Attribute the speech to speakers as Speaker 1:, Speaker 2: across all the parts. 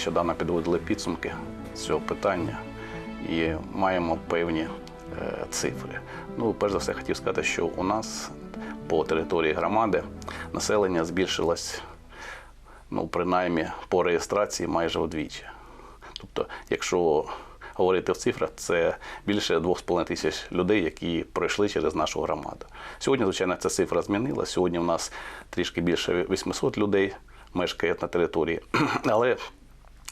Speaker 1: нещодавно підводили підсумки цього питання і маємо певні е, цифри. Ну, перш за все, хотів сказати, що у нас по території громади населення збільшилось, ну, принаймні по реєстрації майже вдвічі. Тобто, якщо говорити в цифрах, це більше 2,5 тисяч людей, які пройшли через нашу громаду. Сьогодні, звичайно, ця цифра змінилася. Сьогодні у нас трішки більше 800 людей мешкає на території. Але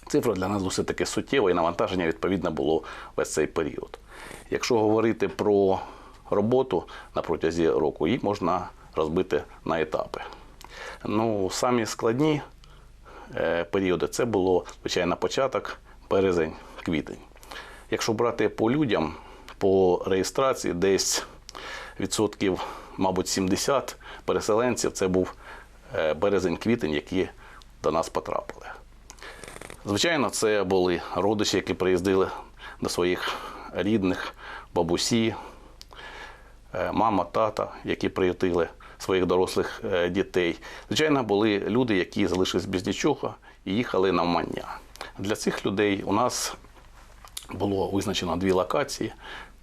Speaker 1: цифра для нас досить таки суттєва і навантаження відповідно було весь цей період. Якщо говорити про роботу на протязі року, її можна розбити на етапи. Ну, самі складні е, періоди це було, звичайно, початок, березень, квітень. Якщо брати по людям, по реєстрації, десь відсотків, мабуть, 70 переселенців це був е, березень-квітень, які до нас потрапили. Звичайно, це були родичі, які приїздили до своїх рідних, бабусі, е, мама, тата, які приютили своїх дорослих е, дітей. Звичайно, були люди, які залишились без нічого і їхали на Мання. Для цих людей у нас було визначено дві локації: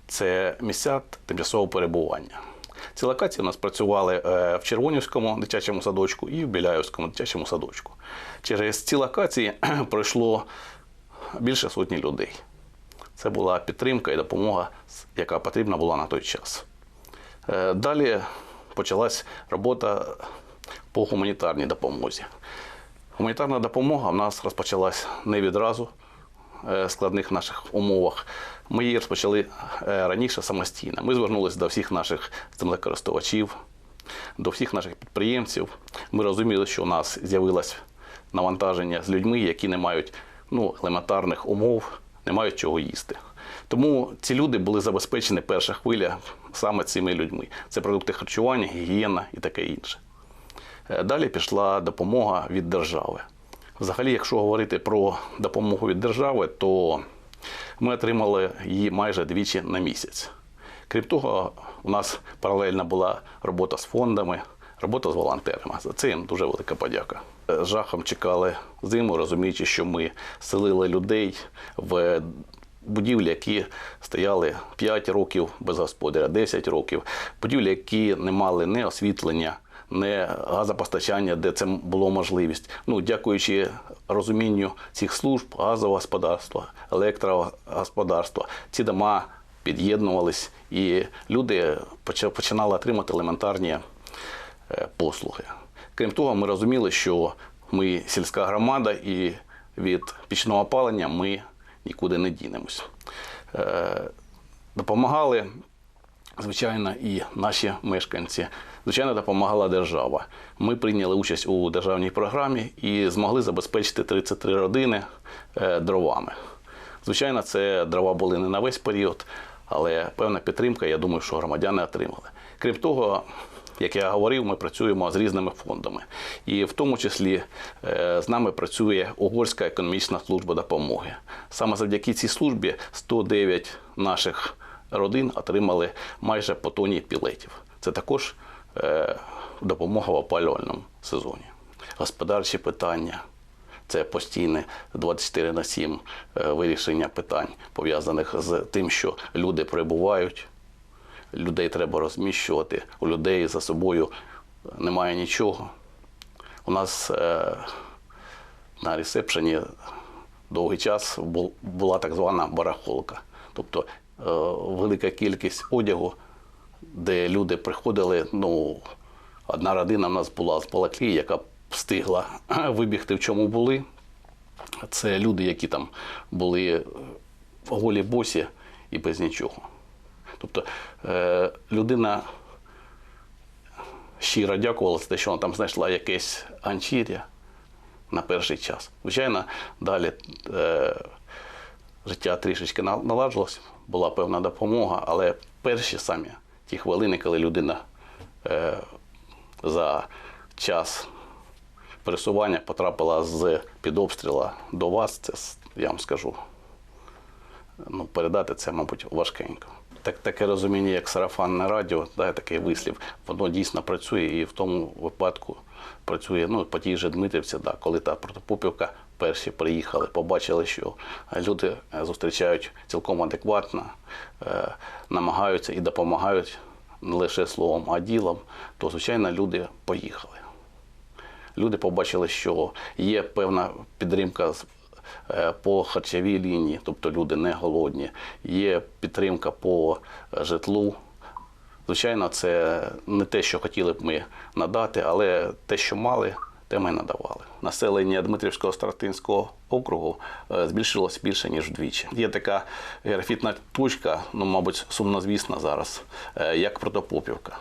Speaker 1: це місця тимчасового перебування. Ці локації у нас працювали е, в Червонівському дитячому садочку і в Біляївському дитячому садочку. Через ці локації пройшло більше сотні людей. Це була підтримка і допомога, яка потрібна була на той час. Е, Далі почалась робота по гуманітарній допомозі. Гуманітарна допомога в нас розпочалась не відразу складних наших умовах. Ми її розпочали е, раніше самостійно. Ми звернулися до всіх наших землекористувачів, до всіх наших підприємців. Ми розуміли, що у нас з'явилось навантаження з людьми, які не мають ну, елементарних умов, не мають чого їсти. Тому ці люди були забезпечені перша хвиля саме цими людьми. Це продукти харчування, гігієна і таке інше. Е, Далі пішла допомога від держави. Взагалі, якщо говорити про допомогу від держави, то ми отримали її майже двічі на місяць. Крім того, у нас паралельно була робота з фондами, робота з волонтерами. За це їм дуже велика подяка. Жахом чекали зиму, розуміючи, що ми селили людей в будівлі, які стояли 5 років без господаря, 10 років, будівлі, які не мали ні освітлення, не газопостачання, де це було можливість. Ну, дякуючи розумінню цих служб, газового господарства, електрогосподарства, ці дома під'єднувались, і люди починали отримати елементарні е, послуги. Крім того, ми розуміли, що ми сільська громада, і від пічного опалення ми нікуди не дінемось. Е, Допомагали звичайно, і наші мешканці. Звичайно, допомагала держава. Ми прийняли участь у державній програмі і змогли забезпечити 33 родини е, дровами. Звичайно, це дрова були не на весь період, але певна підтримка, я думаю, що громадяни отримали. Крім того, як я говорив, ми працюємо з різними фондами. І в тому числі е, з нами працює Угорська економічна служба допомоги. Саме завдяки цій службі 109 наших родин отримали майже по тоні пілетів. Це також е, допомога в опалювальному сезоні. Господарчі питання. Це постійне 24 на 7 е, вирішення питань, пов'язаних з тим, що люди перебувають, людей треба розміщувати, у людей за собою немає нічого. У нас е, на ресепшені довгий час була так звана барахолка. Тобто велика кількість одягу, де люди приходили. Ну, одна родина в нас була з Балаклії, яка встигла вибігти в чому були. Це люди, які там були в голі босі і без нічого. Тобто е, людина щиро дякувала за те, що вона там знайшла якесь ганчір'я на перший час. Звичайно, далі е, життя трішечки на- наладжилось, була певна допомога, але перші самі ті хвилини, коли людина е, за час пересування потрапила з під обстріла до вас, це я вам скажу. Ну, передати це, мабуть, важкенько. Так, таке розуміння, як сарафанне радіо, да, такий вислів, воно дійсно працює і в тому випадку працює ну, по тій же Дмитрівці, да, коли та протипопівка перші приїхали, побачили, що люди е, зустрічають цілком адекватно, е, намагаються і допомагають не лише словом, а ділом, то, звичайно, люди поїхали. Люди побачили, що є певна підтримка по харчовій лінії, тобто люди не голодні, є підтримка по е, житлу. Звичайно, це не те, що хотіли б ми надати, але те, що мали, те ми надавали. Населення Дмитрівського Стратинського округу е, збільшилось більше, ніж вдвічі. Є така графітна точка, ну, мабуть, сумнозвісна зараз, е, як Протопопівка.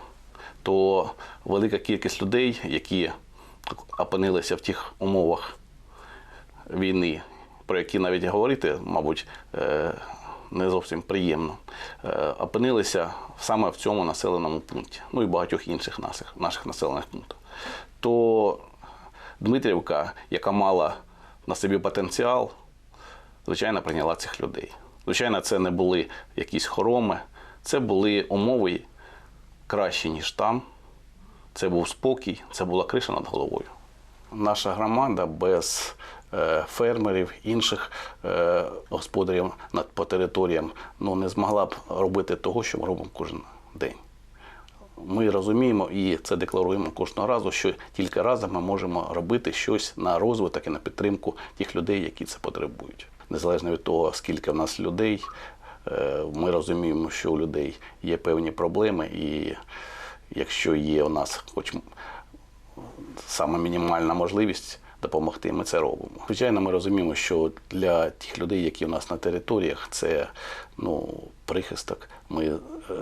Speaker 1: То велика кількість людей, які опинилися в тих умовах війни, про які навіть говорити, мабуть, е, не зовсім приємно, е, опинилися саме в цьому населеному пункті, ну і багатьох інших наших, наших населених пунктів. То Дмитрівка, яка мала на собі потенціал, звичайно, прийняла цих людей. Звичайно, це не були якісь хороми, це були умови кращі, ніж там. Це був спокій, це була криша над головою. Наша громада без фермерів, інших е, господарів по територіям ну, не змогла б робити того, що ми робимо кожен день. Ми розуміємо і це декларуємо кожного разу, що тільки разом ми можемо робити щось на розвиток і на підтримку тих людей, які це потребують. Незалежно від того, скільки в нас людей, е, ми розуміємо, що у людей є певні проблеми, і якщо є у нас хоч саме мінімальна можливість допомогти, ми це робимо. Звичайно, ми розуміємо, що для тих людей, які у нас на територіях, це ну, прихисток. Ми е,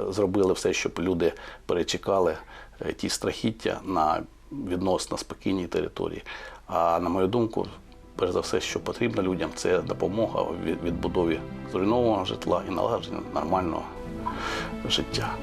Speaker 1: зробили все, щоб люди перечекали е, ті страхіття на відносно спокійній території. А на мою думку, перш за все, що потрібно людям, це допомога в від- відбудові зруйнованого житла і налагодження нормального життя.